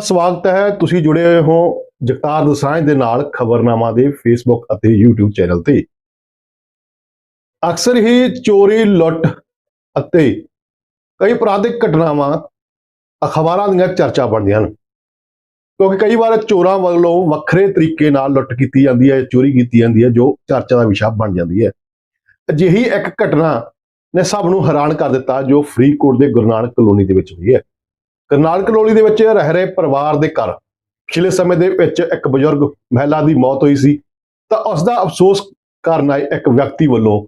ਸਵਾਗਤ ਹੈ। ਤੁਸੀਂ ਜੁੜੇ ਹੋਏ ਹੋ ਜਗਤਾਰ ਦਸਾਂਝ ਦੇ ਨਾਲ ਖਬਰਨਾਮਾ ਦੇ ਫੇਸਬੁੱਕ ਅਤੇ YouTube ਚੈਨਲ ਤੇ। ਅਕਸਰ ਹੀ ਚੋਰੀ, ਲੁੱਟ ਅਤੇ ਕਈ ਅਪਰਾਧਿਕ ਘਟਨਾਵਾਂ ਅਖਬਾਰਾਂ ਦੀਆਂ ਚਰਚਾ ਬਣਦੀਆਂ ਹਨ। ਕਿਉਂਕਿ ਕਈ ਵਾਰ ਚੋਰਾਂ ਵੱਲੋਂ ਵੱਖਰੇ ਤਰੀਕੇ ਨਾਲ ਲੁੱਟ ਕੀਤੀ ਜਾਂਦੀ ਹੈ, ਚੋਰੀ ਕੀਤੀ ਜਾਂਦੀ ਹੈ, ਜੋ ਚਰਚਾ ਦਾ ਵਿਸ਼ਾ ਬਣ ਜਾਂਦੀ ਹੈ। ਅਜਿਹੀ ਇੱਕ ਘਟਨਾ ਨੇ ਸਭ ਨੂੰ ਹੈਰਾਨ ਕਰ ਦਿੱਤਾ, ਜੋ ਫਰੀਦਕੋਟ ਦੇ ਗੁਰੂ ਨਾਨਕ ਕਲੋਨੀ ਦੇ ਵਿੱਚ ਹੋਈ ਹੈ। ਕਰਨਾਲ ਕਲੋਨੀ ਦੇ ਵਿੱਚ ਰਹਿ ਰਹੇ ਪਰਿਵਾਰ ਦੇ ਘਰ। ਪਿਛਲੇ ਸਮੇਂ ਦੇ ਵਿੱਚ ਇੱਕ ਬਜ਼ੁਰਗ ਮਹਿਲਾ ਦੀ ਮੌਤ ਹੋਈ ਸੀ, ਤਾਂ ਉਸ ਦਾ ਅਫਸੋਸ ਕਰਨ ਆਏ ਇੱਕ ਵਿਅਕਤੀ ਵੱਲੋਂ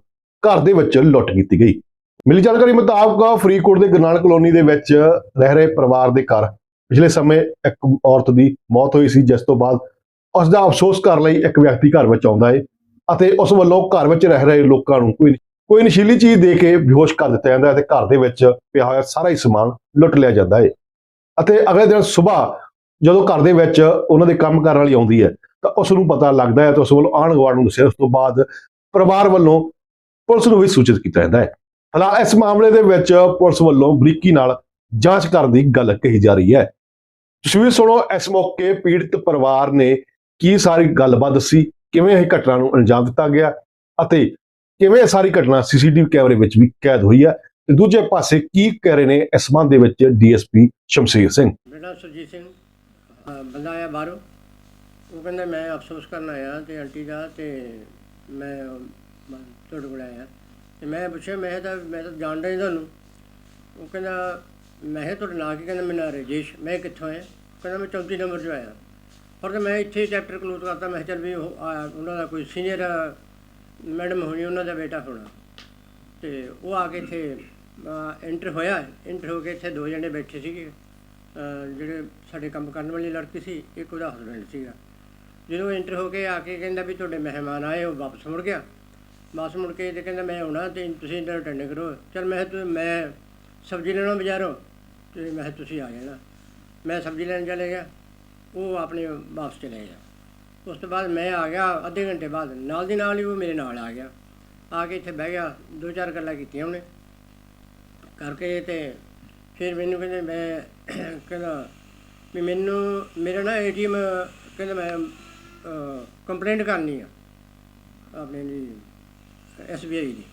ਘਰ ਦੇ ਵਿੱਚ ਲੁੱਟ ਕੀਤੀ ਗਈ। ਮਿਲੀ ਜਾਣਕਾਰੀ ਮੁਤਾਬਕ ਫਰੀਦਕੋਟ ਦੇ ਗੁਰੂ ਕਲੋਨੀ ਦੇ ਵਿੱਚ ਰਹਿ ਰਹੇ ਪਰਿਵਾਰ ਦੇ ਘਰ ਪਿਛਲੇ ਸਮੇਂ ਇੱਕ ਔਰਤ ਦੀ ਮੌਤ ਹੋਈ ਸੀ, ਜਿਸ ਤੋਂ ਬਾਅਦ ਉਸ ਦਾ ਅਫਸੋਸ ਕਰਨ ਲਈ ਇੱਕ ਵਿਅਕਤੀ ਘਰ ਵਿੱਚ ਆਉਂਦਾ ਹੈ ਅਤੇ ਉਸ ਵੱਲੋਂ ਘਰ ਵਿੱਚ ਰਹਿ ਰਹੇ ਲੋਕਾਂ ਨੂੰ ਕੋਈ ਕੋਈ ਨਸ਼ੀਲੀ ਚੀਜ਼ ਦੇ ਕੇ ਬੇਹੋਸ਼ ਕਰ ਦਿੱਤਾ ਜਾਂਦਾ ਹੈ ਤੇ ਘਰ ਦੇ ਵਿੱਚ ਪਿਆ ਹੋਇਆ ਸਾਰਾ ਹੀ ਸਮਾਨ ਲੁੱਟ ਲਿਆ ਜਾਂਦਾ ਹੈ ਅਤੇ ਅਗਲੇ ਦਿਨ ਸਵੇਰ ਜਦੋਂ ਘਰ ਦੇ ਵਿੱਚ ਉਹਨਾਂ ਦੇ ਕੰਮ ਕਰਨ ਵਾਲੀ ਆਉਂਦੀ ਹੈ, ਤਾਂ ਉਸ ਨੂੰ ਪਤਾ ਲੱਗਦਾ ਹੈ ਤਾਂ ਉਸ ਵੱਲੋਂ ਆਣ ਗੁਆਂਢ ਨੂੰ ਦੱਸਿਆ, ਉਸ ਤੋਂ ਬਾਅਦ ਪਰਿਵਾਰ ਵੱਲੋਂ ਪੁਲਿਸ ਨੂੰ ਵੀ ਸੂਚਿਤ ਕੀਤਾ ਜਾਂਦਾ ਹੈ। ਹਾਲਾਂਕਿ ਇਸ ਮਾਮਲੇ ਦੇ ਵਿੱਚ ਪੁਲਿਸ ਵੱਲੋਂ ਬਰੀਕੀ ਨਾਲ ਜਾਂਚ ਕਰਨ ਦੀ ਗੱਲ ਕਹੀ ਜਾ ਰਹੀ ਹੈ। ਤੁਸੀਂ ਸੁਣੋ, ਇਸ ਮੌਕੇ ਪੀੜਤ ਪਰਿਵਾਰ ਨੇ ਕੀ ਸਾਰੀ ਗੱਲਬਾਤ ਦੱਸੀ, ਕਿਵੇਂ ਇਹ ਘਟਨਾ ਨੂੰ ਅੰਜਾਮ ਦਿੱਤਾ ਗਿਆ ਅਤੇ ਕਿਵੇਂ ਇਹ ਸਾਰੀ ਘਟਨਾ ਸੀਸੀਟੀਵੀ ਕੈਮਰੇ ਵਿੱਚ ਵੀ ਕੈਦ ਹੋਈ ਹੈ। ਤੇ ਦੂਜੇ ਪਾਸੇ ਕੀ ਕਹਿ ਰਹੇ ਨੇ ਇਸ ਸੰਬੰਧ ਦੇ ਵਿੱਚ ਡੀਐਸਪੀ ਸ਼ਮਸ਼ੀਰ ਸਿੰਘ? ਮੇਰਾ ਸੁਰਜੀਤ ਸਿੰਘ ਬੰਦਾ ਆਇਆ ਬਾਹਰੋਂ। ਉਹ ਕਹਿੰਦਾ ਮੈਂ ਅਫਸੋਸ ਕਰਨ ਆਇਆ ਤੇ ਆਂਟੀ ਦਾ ਤੇ ਮੈਂ ਤੁਹਾਡੇ ਕੋਲ ਆਇਆ। ਤੇ ਮੈਂ ਪੁੱਛਿਆ, ਮੈਂ ਤਾਂ ਮੈਂ ਤਾਂ ਜਾਣਦਾ ਨਹੀਂ ਤੁਹਾਨੂੰ। ਉਹ ਕਹਿੰਦਾ, ਮੈਂ ਕਿਹਾ ਤੁਹਾਡਾ ਨਾਂ ਕੀ? ਕਹਿੰਦਾ, ਮੇਰਾ ਨਾਂ ਰਜੇਸ਼, ਮੈਂ ਕਿੱਥੋਂ ਆਇਆ? ਕਹਿੰਦਾ, ਮੈਂ 34 ਨੰਬਰ 'ਚੋਂ ਆਇਆ। ਪਰ ਤੇ ਮੈਂ ਇੱਥੇ ਚੈਪਟਰ ਕਲੋਜ਼ ਕਰਤਾ। ਮੈਂ ਕਿਹਾ, ਚੱਲ ਵੀ ਉਹ ਆਇਆ ਉਹਨਾਂ ਦਾ ਕੋਈ ਸੀਨੀਅਰ ਮੈਡਮ ਹੋਣੀ, ਉਹਨਾਂ ਦਾ ਬੇਟਾ ਹੋਣਾ। ਤੇ ਉਹ ਆ ਕੇ ਇੱਥੇ ਐਂਟਰ ਹੋਇਆ ਐਂਟਰ ਹੋ ਕੇ ਇੱਥੇ ਦੋ ਜਣੇ ਬੈਠੇ ਸੀਗੇ। ਜਿਹੜੇ ਸਾਡੇ ਕੰਮ ਕਰਨ ਵਾਲੀ ਲੜਕੀ ਸੀ, ਇੱਕ ਉਹਦਾ ਹਸਬੈਂਡ ਸੀਗਾ। ਜਦੋਂ ਐਂਟਰ ਹੋ ਕੇ ਆ ਕੇ ਕਹਿੰਦਾ ਵੀ ਤੁਹਾਡੇ ਮਹਿਮਾਨ ਆਏ, ਉਹ ਵਾਪਸ ਮੁੜ ਗਿਆ। ਵਾਪਸ ਮੁੜ ਕੇ ਤੇ ਕਹਿੰਦਾ, ਮੈਂ ਆਉਣਾ ਤੇ ਤੁਸੀਂ ਇਹਨਾਂ ਨੂੰ ਅਟੈਂਡ ਕਰੋ। ਚਲ ਮੈਂ ਕਿਹਾ, ਤੂੰ ਮੈਂ ਸਬਜ਼ੀ ਲੈਣਾ ਬਾਜ਼ਾਰੋਂ। ਤੇ ਮੈਂ ਕਿਹਾ, ਤੁਸੀਂ ਆ ਜਾਣਾ। ਮੈਂ ਸਬਜ਼ੀ ਲੈਣ ਚਲੇ ਗਿਆ। ਉਹ ਆਪਣੇ ਵਾਪਸ ਚਲੇ ਗਿਆ। ਉਸ ਤੋਂ ਬਾਅਦ ਮੈਂ ਆ ਗਿਆ, ਅੱਧੇ ਘੰਟੇ ਬਾਅਦ। ਨਾਲ ਦੀ ਨਾਲ ਹੀ ਉਹ ਮੇਰੇ ਨਾਲ ਆ ਗਿਆ। ਆ ਕੇ ਇੱਥੇ ਬਹਿ ਗਿਆ। ਦੋ ਚਾਰ ਗੱਲਾਂ ਕੀਤੀਆਂ ਉਹਨੇ। ਕਰਕੇ ਤੇ ਫਿਰ ਮੈਨੂੰ ਕਹਿੰਦੇ ਮੈਂ ਕਹਿੰਦਾ ਵੀ ਮੈਨੂੰ, ਮੇਰਾ ਨਾ ਏਟੀਐਮ ਕਹਿੰਦਾ ਮੈਂ ਕੰਪਲੇਂਟ ਕਰਨੀ ਆ ਆਪਣੇ ਜੀ ਐਸਬੀਆਈ ਦੀ।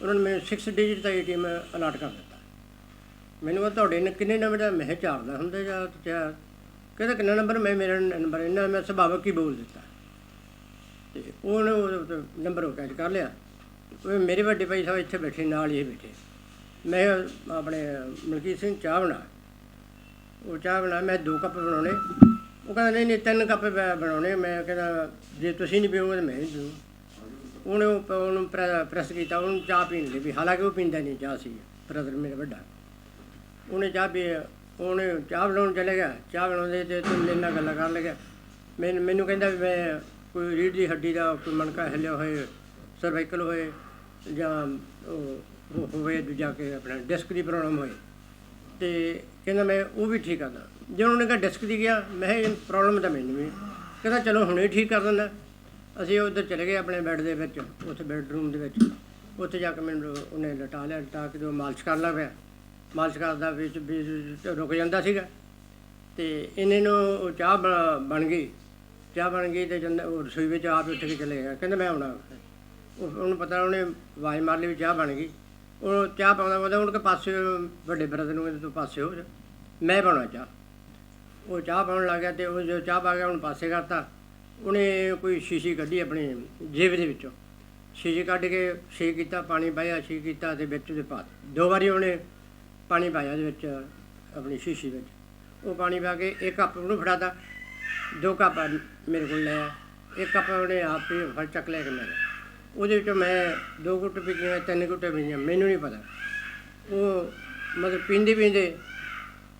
ਉਹਨਾਂ ਨੇ ਮੈਨੂੰ 6 ਡਿਜਿਟ ਦਾ ਏਟੀਐਮ ਅਲਾਟ ਕਰ ਦਿੱਤਾ। ਮੈਨੂੰ ਉਹ ਤੁਹਾਡੇ ਨੇ ਕਿੰਨੇ ਨੰਬਰ ਦਾ, ਮੈਂ ਕਿਹਾ ਚਾਰ ਦਾ ਹੁੰਦਾ ਜਾਂ ਚਾਰ ਕਹਿੰਦਾ ਕਿੰਨਾ ਨੰਬਰ? ਮੈਂ ਮੇਰਾ ਨੰਬਰ ਇਹਨਾਂ ਮੈਂ ਸੁਭਾਵਕ ਹੀ ਬੋਲ ਦਿੱਤਾ। ਤੇ ਉਹਨੇ ਨੰਬਰ ਉਹ ਕੈਚ ਕਰ ਲਿਆ। ਮੇਰੇ ਵੱਡੇ ਭਾਈ ਸਾਹਿਬ ਇੱਥੇ ਬੈਠੇ, ਨਾਲ ਹੀ ਬੈਠੇ। ਮੈਂ ਆਪਣੇ ਮਲਕੀਤ ਸਿੰਘ ਚਾਹ ਬਣਾ। ਉਹ ਚਾਹ ਬਣਾ, ਮੈਂ ਦੋ ਕੱਪ ਬਣਾਉਣੇ। ਉਹ ਕਹਿੰਦਾ, ਨਹੀਂ ਨਹੀਂ, ਤਿੰਨ ਕੱਪ ਬਣਾਉਣੇ। ਮੈਂ ਕਹਿੰਦਾ, ਜੇ ਤੁਸੀਂ ਨਹੀਂ ਪੀਓਗੇ ਤਾਂ ਮੈਂ ਨਹੀਂ ਪੀਊਂ ਉਹਨੇ ਉਹ ਉਹਨੂੰ ਪ੍ਰੈ- ਪ੍ਰੈਸ ਕੀਤਾ। ਉਹਨੂੰ ਚਾਹ ਪੀਣ ਲਈ ਵੀ ਹਾਲਾਂਕਿ ਉਹ ਪੀਂਦਾ ਨਹੀਂ ਚਾਹ ਸੀ। ਬ੍ਰਦਰ ਮੇਰਾ ਵੱਡਾ। ਉਹਨੇ ਚਾਹ ਪੀ, ਉਹਨੇ ਚਾਹ ਬਣਾਉਣ ਚਲੇ ਗਿਆ। ਚਾਹ ਬਣਾਉਂਦੇ ਤੇ ਤੂੰ ਮੇਰੇ ਨਾਲ ਗੱਲਾਂ ਕਰਨ ਲੱਗਿਆ। ਮੈਨੂੰ ਮੈਨੂੰ ਕਹਿੰਦਾ ਵੀ ਮੈਂ ਕੋਈ ਰੀੜ੍ਹ ਦੀ ਹੱਡੀ ਦਾ ਕੋਈ ਮਣਕਾ ਹਿੱਲਿਆ ਹੋਏ, ਸਰਵਾਈਕਲ ਹੋਏ ਜਾਂ ਉਹ ਹੋਵੇ ਦੂਜਾ ਕੇ ਆਪਣਾ ਡਿਸਕ ਦੀ ਪ੍ਰੋਬਲਮ ਹੋਏ ਤੇ ਕਹਿੰਦਾ ਮੈਂ ਉਹ ਵੀ ਠੀਕ ਕਰਦਾ। ਜਦੋਂ ਉਹਨੇ ਕਿਹਾ ਡਿਸਕ ਦੀ ਗਿਆ, ਮੈਂ ਕਿਹਾ ਇਹ ਪ੍ਰੋਬਲਮ ਤਾਂ ਮੈਨੂੰ ਵੀ। ਕਹਿੰਦਾ ਚਲੋ ਹੁਣੇ ਠੀਕ ਕਰ ਦਿੰਦਾ। ਅਸੀਂ ਉੱਧਰ ਚਲੇ ਗਏ ਆਪਣੇ ਬੈੱਡ ਦੇ ਵਿੱਚ, ਉੱਥੇ ਬੈੱਡਰੂਮ ਦੇ ਵਿੱਚ। ਉੱਥੇ ਜਾ ਕੇ ਮੈਨੂੰ ਉਹਨੇ ਲਟਾ ਲਿਆ, ਲਟਾ ਕੇ ਉਹ ਮਾਲਿਸ਼ ਕਰਨ ਲੱਗ ਪਿਆ, ਮਾਲਿਸ਼ ਕਰਦਾ ਵਿੱਚ ਵੀ ਰੁਕ ਜਾਂਦਾ ਸੀਗਾ। ਤੇ ਇਹਨੇ ਨੂੰ ਉਹ ਚਾਹ ਬ- ਬਣ ਗਈ। ਚਾਹ ਬਣ ਗਈ ਤੇ ਜਦ ਉਹ ਰਸੋਈ ਵਿੱਚ ਆਪ ਉੱਠ ਕੇ ਚਲੇ ਗਿਆ। ਕਹਿੰਦਾ ਮੈਂ ਆਉਣਾ। ਉਹ ਉਹਨੂੰ ਪਤਾ ਉਹਨੇ ਆਵਾਜ਼ ਮਾਰ ਲਈ ਵੀ ਚਾਹ ਬਣ ਗਈ। ਉਹ ਚਾਹ ਪਾਉਂਦਾ ਪਾਉਂਦਾ ਉਹਨੂੰ ਕੇ ਪਾਸੇ ਵੱਡੇ ਬ੍ਰਦਰ ਨੂੰ ਕਹਿੰਦੇ ਤੂੰ ਪਾਸੇ ਹੋ ਜਾ। ਮੈਂ ਪਾਉਣਾ ਚਾਹ। ਉਹ ਚਾਹ ਪਾਉਣ ਲੱਗ ਗਿਆ ਤੇ ਉਹ ਜੋ ਚਾਹ ਪਾ ਗਿਆ ਉਹਨੂੰ ਪਾਸੇ ਕਰਤਾ, ਉਹਨੇ ਕੋਈ ਸ਼ੀਸ਼ੀ ਕੱਢੀ ਆਪਣੀ ਜੇਬ ਦੇ ਵਿੱਚੋਂ। ਸ਼ੀਸ਼ੀ ਕੱਢ ਕੇ ਛੇ ਕੀਤਾ, ਪਾਣੀ ਪਾਇਆ, ਛੇ ਕੀਤਾ ਤੇ ਵਿੱਚ ਉਹਦੇ ਪਾ ਦੋ ਵਾਰੀ ਉਹਨੇ ਪਾਣੀ ਪਾਇਆ ਉਹਦੇ ਵਿੱਚ ਆਪਣੀ ਸ਼ੀਸ਼ੀ ਵਿੱਚ। ਉਹ ਪਾਣੀ ਪਾ ਕੇ ਇੱਕ ਕੱਪ ਉਹਨੂੰ ਫੜਾਤਾ। ਦੋ ਕੱਪ ਮੇਰੇ ਕੋਲ ਲਿਆ ਇੱਕ ਕੱਪ ਉਹਨੇ ਆਪ ਹੀ ਫੜ ਚੱਕ ਲਿਆ ਕੇ ਮੇਰੇ ਉਹਦੇ ਵਿੱਚੋਂ ਮੈਂ ਦੋ ਘੁੱਟ ਪੀਤੀਆਂ ਤਿੰਨ ਘੁੱਟ ਪੀਤੀਆਂ ਮੈਨੂੰ ਨਹੀਂ ਪਤਾ। ਉਹ ਮਤਲਬ ਪੀਂਦੇ ਪੀਂਦੇ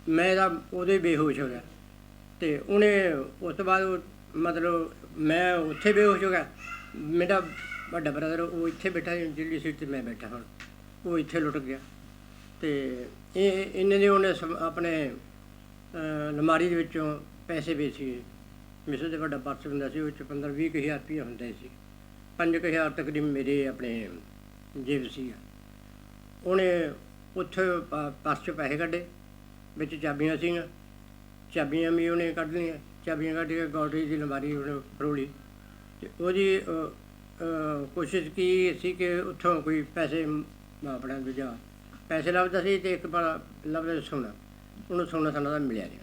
ਮੈਂ ਤਾਂ ਉਹਦੇ ਬੇਹੋਸ਼ ਹੋ ਗਿਆ। ਤੇ ਉਹਨੇ ਉਸ ਤੋਂ ਬਾਅਦ ਉਹ ਮਤਲਬ ਮੈਂ ਉੱਥੇ ਬੇਹੋਸ਼ ਹੋ ਗਿਆ। ਮੇਰਾ ਵੱਡਾ ਬ੍ਰਦਰ ਉਹ ਇੱਥੇ ਬੈਠਾ ਸੀ, ਜਿਹੜੀ ਸੀਟ ਤੇ ਮੈਂ ਬੈਠਾ ਹੁਣ। ਉਹ ਇੱਥੇ ਲੁੱਟ ਗਿਆ। ਤੇ ਇਹ ਇਹਨੇ ਨੇ ਉਹਨੇ ਆਪਣੇ ਅਹ, ਅਲਮਾਰੀ ਦੇ ਵਿੱਚੋਂ ਪੈਸੇ ਵੇਚ। ਸੀ ਮਿਸਰ ਦੇ ਵੱਡਾ ਪਰਸ ਹੁੰਦਾ ਸੀ ਉਹ ਚ 15 20 ਹਜ਼ਾਰ ਰੁਪਏ ਹੁੰਦੇ ਸੀ। 5000 ਤਕਰੀਬਨ ਮੇਰੇ ਆਪਣੇ ਜੇਬ ਸੀ। ਉਹਨੇ ਉੱਥੇ ਪ- ਪਰਸ ਚ ਪੈਸੇ ਕੱਢੇ, ਵਿੱਚ ਚਾਬੀਆਂ ਸੀਗੀਆਂ। ਚਾਬੀਆਂ ਵੀ ਉਹਨੇ ਕੱਢ ਲਈਆਂ। ਚਾਬੀਆਂ ਕੱਢ ਕੇ ਗੋਡਰੀ ਦੀ ਲੰਬਾਰੀ ਉਹਨੇ ਫਰੋਲੀ ਤੇ ਉਹਦੀ ਕੋਸ਼ਿਸ਼ ਕੀ ਸੀ ਕਿ ਉੱਥੋਂ ਕੋਈ ਪੈਸੇ ਮ- ਆਪਣਾ ਦੂਜਾ ਪੈਸੇ ਲੱਭਦਾ ਸੀ ਤੇ ਇੱਕ ਬੜਾ ਲੱਭਦਾ ਸੀ ਸੋਨਾ। ਉਹਨੂੰ ਸੋਨਾ ਸਾਨਾ ਦਾ ਮਿਲਿਆ ਨਹੀਂ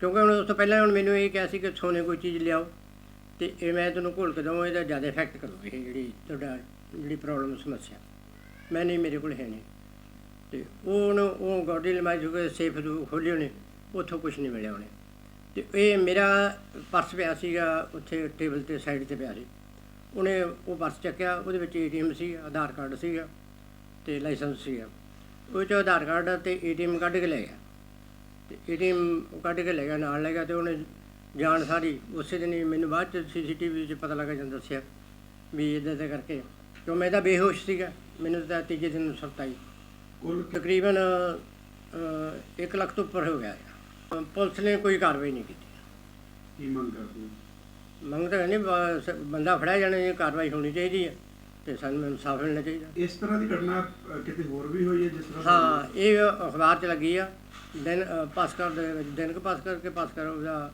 ਕਿਉਂਕਿ ਉਹਨੇ ਉਸ ਤੋਂ ਪਹਿਲਾਂ ਹੁਣ ਮੈਨੂੰ ਇਹ ਕਿਹਾ ਸੀ ਕਿ ਸੋਨੇ ਕੋਈ ਚੀਜ਼ ਲਿਆਓ। ਤੇ ਇਹ ਮੈਂ ਤੁਹਾਨੂੰ ਘੋਲ ਕੇ ਦਵਾਂ, ਇਹਦਾ ਜ਼ਿਆਦਾ ਇਫੈਕਟ ਕਰੂਗੀ ਇਹ ਜਿਹੜੀ ਤੁਹਾਡਾ, ਜਿਹੜੀ ਪ੍ਰੋਬਲਮ ਸਮੱਸਿਆ। ਮੈਂ ਨਹੀਂ, ਮੇਰੇ ਕੋਲ ਹੈ ਨਹੀਂ। ਤੇ ਉਹ ਉਹਨੂੰ ਉਹ ਗੋਡੀ ਲਮਾਈ ਜੋ ਸੇਫ ਨੂੰ ਖੋਲ੍ਹੀ ਉਹਨੇ ਉੱਥੋਂ ਕੁਝ ਨਹੀਂ ਮਿਲਿਆ ਉਹਨੇ। ਤੇ ਇਹ ਮੇਰਾ ਪਰਸ ਪਿਆ ਸੀਗਾ, ਉੱਥੇ ਟੇਬਲ ਤੇ ਸਾਈਡ ਤੇ ਪਿਆ ਸੀ। ਉਹਨੇ ਉਹ ਪਰਸ ਚੱਕਿਆ, ਉਹਦੇ ਵਿੱਚ ਏਟੀਐਮ ਸੀ, ਆਧਾਰ ਕਾਰਡ ਸੀਗਾ ਤੇ ਲਾਇਸੈਂਸ ਸੀਗਾ। ਉਹ ਚੋਂ ਆਧਾਰ ਕਾਰਡ ਤੇ ਏਟੀਐਮ ਕੱਢ ਕੇ ਲੈ ਗਿਆ। ਤੇ ਏਟੀਐਮ ਕੱਢ ਕੇ ਲੈ ਗਿਆ, ਨਾਲ ਲੈ ਗਿਆ ਤੇ ਉਹਨੇ ਜਾਣ ਸਾਰੀ ਉਸੇ ਦਿਨ ਹੀ ਮੈਨੂੰ ਬਾਅਦ ਚ ਸੀਸੀਟੀਵੀ 'ਚ ਪਤਾ ਲੱਗਾ ਜਦੋਂ ਦੱਸਿਆ ਵੀ ਇਦਾਂ ਦਾ ਕਰਕੇ ਕਿਉਂ ਮੈਂ ਤਾਂ ਬੇਹੋਸ਼ ਸੀਗਾ ਮੈਨੂੰ ਤਾਂ ਤੀਜੇ ਦਿਨ ਸੁਰਤ ਆਈ। ਕੁੱਲ ਤਕਰੀਬਨ 1 ਲੱਖ ਤੋਂ ਉੱਪਰ ਹੋ ਗਿਆ। ਪੁਲਿਸ ਨੇ ਕੋਈ ਕਾਰਵਾਈ ਨਹੀਂ ਕੀਤੀ। ਕੀ ਮੰਗ ਕਰਦੇ ਹੋ? ਮੰਗ ਤਾਂ ਨਹੀਂ ਬੰਦਾ ਫੜਿਆ ਜਾਣਾ ਇਹ ਕਾਰਵਾਈ ਹੋਣੀ ਚਾਹੀਦੀ ਹੈ ਤੇ ਸਾਨੂੰ ਇਨਸਾਫ ਮਿਲਣਾ ਚਾਹੀਦਾ। ਇਸ ਤਰ੍ਹਾਂ ਦੀ ਘਟਨਾ ਕਿਤੇ ਹੋਰ ਵੀ ਹੋਈ ਹੈ ਜਿਸ ਤਰ੍ਹਾਂ ਹਾਂ ਇਹ ਅਖਬਾਰ 'ਚ ਲੱਗੀ ਆ। ਦਿਨ ਅ, ਭਾਸਕਰ ਦੇ ਦਿਨ ਕੁ ਭਾਸਕਰ ਕੇ ਭਾਸਕਰ ਉਹਦਾ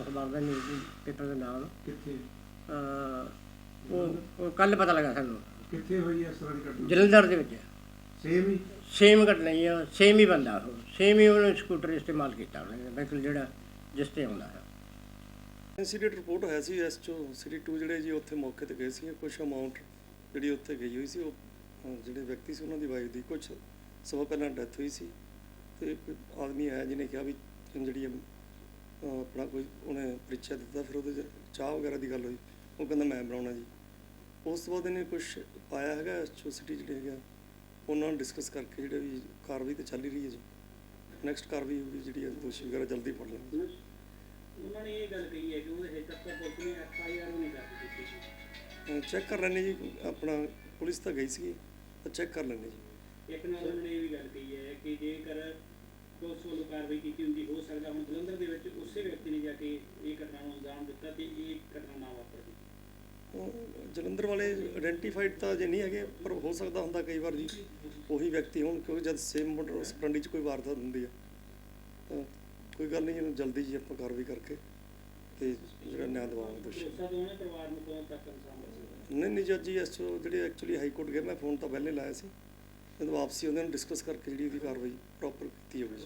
ਅਖਬਾਰ ਦਾ ਨਿਊਜ਼ ਪੇਪਰ ਦਾ ਨਾਮ ਕਿੱਥੇ? ਉਹ ਉਹ ਕੱਲ ਪਤਾ ਲੱਗਾ ਸਾਨੂੰ। ਕਿੱਥੇ ਹੋਈ ਹੈ ਇਸ ਤਰ੍ਹਾਂ ਦੀ ਘਟਨਾ? ਜਲੰਧਰ ਦੇ ਵਿੱਚ। ਸੇਮ ਹੀ? ਸੇਮ ਘਟਨਾ ਹੀ ਆ ਸੇਮ ਹੀ ਬੰਦਾ ਉਹ। ਸੇਮ ਹੀ ਉਹਨੇ ਸਕੂਟਰ ਇਸਤੇਮਾਲ ਕੀਤਾ ਉਹਨੇ ਬਿਲਕੁਲ ਜਿਹੜਾ ਜਿਸ ਤੇ ਆਉਂਦਾ ਹੈ ਇਨਸੀਡੈਂਟ ਰਿਪੋਰਟ ਹੋਇਆ ਸੀ ਐਸਚਓ ਸਿਟੀ 2 ਜਿਹੜੇ ਜੀ ਉੱਥੇ ਮੌਕੇ ਤੇ ਗਏ ਸੀ ਕੁਝ ਅਮਾਉਂਟ ਜਿਹੜੀ ਉੱਥੇ ਗਈ ਹੋਈ ਸੀ ਉਹ ਅਹ, ਜਿਹੜੇ ਵਿਅਕਤੀ ਸੀ ਉਹਨਾਂ ਦੀ ਵਾਈਫ ਦੀ ਕੁਝ ਸਮਾਂ ਪਹਿਲਾਂ ਡੈਥ ਹੋਈ ਸੀ। ਤੇ ਕੋਈ ਆਦਮੀ ਆਇਆ ਜਿਹਨੇ ਕਿਹਾ ਵੀ ਜਿਹੜੀ ਆਪਣਾ ਕੋਈ ਉਹਨੇ ਪਰਿਚੈ ਦਿੱਤਾ ਫਿਰ ਉਹਦੇ 'ਚ ਚਾਹ ਵਗੈਰਾ ਦੀ ਗੱਲ ਹੋਈ। ਉਹ ਕਹਿੰਦਾ ਮੈਂ ਬਣਾਉਣਾ ਜੀ। ਉਸ ਤੋਂ ਬਾਅਦ ਇਹਨੇ ਕੁਝ ਆਇਆ ਹੈਗਾ ਐਸਚਓ ਸਿਟੀ ਜਿਹੜੇ ਹੈਗਾ ਉਹਨਾਂ ਨਾਲ ਡਿਸਕਸ ਕਰਕੇ ਜਿਹੜੇ ਵੀ ਕਾਰਵਾਈ ਤੇ ਚੱਲ ਰਹੀ ਹੈ ਜੀ। ਨੈਕਸਟ ਕਾਰਵਾਈ ਹੋਊਗੀ ਜਿਹੜੀ ਹੈ ਦੋਸ਼ੀ ਵਗੈਰਾ ਜਲਦੀ ਫੜ ਲੈਣਗੇ। ਉਹਨਾਂ ਨੇ ਇਹ ਗੱਲ ਕਹੀ ਹੈ ਕਿ ਉਹਦੇ ਹਜੇ ਤੱਕ ਪੁਲਿਸ ਨੇ ਐਫ ਆਈ ਆਰ ਨਹੀਂ ਕਰ ਦਿੱਤੀ ਚੈੱਕ ਕਰ ਲੈਣੇ ਜੀ ਆਪਣਾ ਪੁਲਿਸ ਤਾਂ ਗਈ ਸੀ ਤਾਂ ਚੈੱਕ ਕਰ ਲੈਣੇ ਜੀ। ਇੱਕ ਨਾਲ ਉਹਨਾਂ ਨੇ ਇਹ ਵੀ ਗੱਲ ਕਹੀ ਹੈ ਕਿ ਜੇਕਰ ਪੁਲਿਸ ਵੱਲੋਂ ਕਾਰਵਾਈ ਕੀਤੀ ਹੁੰਦੀ ਹੋ ਸਕਦਾ ਹੁਣ ਜਲੰਧਰ ਦੇ ਵਿੱਚ ਉਸੇ ਵਿਅਕਤੀ ਨੇ ਜਾ ਕੇ ਇਹ ਘਟਨਾ ਨੂੰ ਅੰਜਾਮ ਦਿੱਤਾ ਤੇ ਇਹ ਘਟਨਾ ਨਾ ਵਾਪਰਦੀ ਉਹ ਜਲੰਧਰ ਵਾਲੇ ਆਇਡੈਂਟੀਫਾਈਡ ਤਾਂ ਜੇ ਨਹੀਂ ਹੈਗੇ ਪਰ ਹੋ ਸਕਦਾ ਹੁੰਦਾ ਕਈ ਵਾਰ ਜੀ ਉਹੀ ਵਿਅਕਤੀ ਹੋਣ ਕਿਉਂਕਿ ਜਦ ਸੇਮ ਮੋਟਰ ਸਪਰੰਡੀ 'ਚ ਕੋਈ ਵਾਰਦਾਤ ਹੁੰਦੀ ਆ ਤਾਂ ਕੋਈ ਗੱਲ ਨਹੀਂ ਇਹਨੂੰ ਜਲਦੀ ਜੀ ਆਪਾਂ ਕਾਰਵਾਈ ਕਰਕੇ ਤੇ ਜਿਹੜਾ ਨਿਆਂ ਦਿਵਾਵਾਂਗੇ ਦੋਸ਼ੀ। ਨਹੀਂ ਨਹੀਂ ਜੱਜ ਜੀ 'ਚੋਂ ਜਿਹੜੇ ਐਕਚੁਅਲੀ ਹਾਈ ਕੋਰਟ ਗਏ ਮੈਂ ਫੋਨ ਤਾਂ ਪਹਿਲੇ ਲਾਇਆ ਸੀ। ਜਦੋਂ ਵਾਪਸੀ ਉਹਨਾਂ ਨੂੰ ਡਿਸਕਸ ਕਰਕੇ ਜਿਹੜੀ ਉਹਦੀ ਕਾਰਵਾਈ ਪ੍ਰੋਪਰ ਕੀਤੀ ਹੋਵੇ